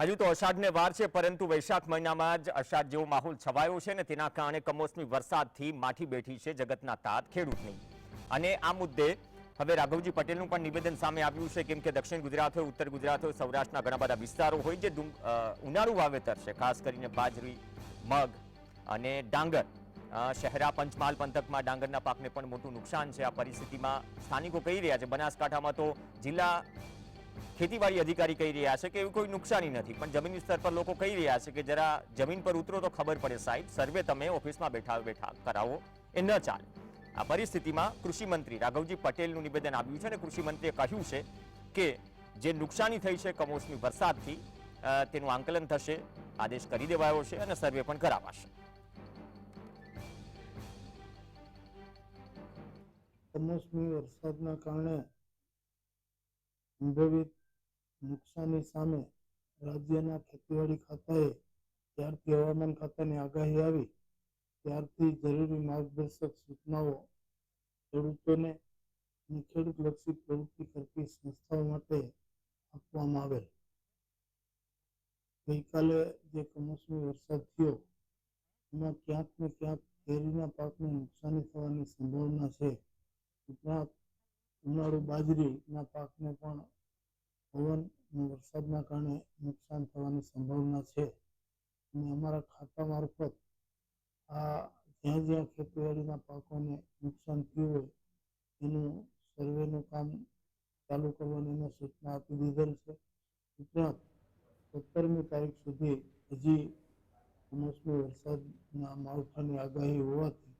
હજુ તો અષાઢને વાર છે, પરંતુ વૈશાખ મહિનામાં જ અષાઢ જેવો માહોલ છવાયો છે ને તેના કારણે કમોસમી વરસાદથી માઠી બેઠી છે જગતના તાત ખેડૂતની. અને આ મુદ્દે હવે રાઘવજી પટેલનું પણ નિવેદન સામે આવ્યું છે, કેમ કે દક્ષિણ ગુજરાત હોય ઉત્તર ગુજરાત હોય સૌરાષ્ટ્રના ઘણા બધા વિસ્તારો હોય જે ઉનાળુ વાવેતર છે, ખાસ કરીને બાજરી, મગ અને ડાંગર. શહેરા પંચમહાલ પંથકમાં ડાંગરના પાકને પણ મોટું નુકસાન છે. આ પરિસ્થિતિમાં સ્થાનિકો કહી રહ્યા છે, બનાસકાંઠામાં તો જિલ્લા ખેતીવાડી અધિકારી કહી રહ્યા છે કે એવું કોઈ નુકસાની નથી, પણ જમીન સ્તર પર લોકો કહી રહ્યા છે કે જરા જમીન પર ઉતરો તો ખબર પડે સાહેબ, સર્વે તમે ઓફિસમાં બેઠા બેઠા કરાવો, એ ન ચાલે. આ પરિસ્થિતિમાં કૃષિમંત્રી રાઘવજી પટેલનું નિવેદન આવ્યું છે અને કૃષિમંત્રીએ કહ્યું છે કે જે નુકસાની થઈ છે કમોસમી વરસાદથી તેનું આંકલન થશે, આદેશ કરી દેવાયો છે અને સર્વે પણ કરાવાશે. કમોસમી વરસાદના કારણે સંભવિત નુકસાની સામે રાજ્યના ખેતીવાડી ખાતાએ ત્યારથી હવામાન ખાતાની આગાહી આવી. ત્યારથી જરૂરી માર્ગદર્શક સૂચનાઓ, ખેડૂતોને ખેડૂતલક્ષી પ્રવૃત્તિ કરતી સંસ્થાઓ માટે આપવામાં આવેલ. ગઈકાલે જે કમોસમી વરસાદ થયો, એમાં ક્યાંક ને ક્યાંક કેરીના પાકને નુકસાની થવાની સંભાવના છે. ઉપરાંત ઉનાળુ બાજરીના પાકને પણ પવન વરસાદના કારણે નુકસાન થવાની સંભાવના છે. અને અમારા ખાતા મારફત આ જ્યાં જ્યાં ખેતીવાડીના પાકોને નુકસાન થયું હોય, એનું સર્વેનું કામ ચાલુ કરવાની અમે સૂચના આપી દીધેલ છે. ઉપરાંત સત્તરમી તારીખ સુધી હજી કમોસમી વરસાદના માવઠાની આગાહી હોવાથી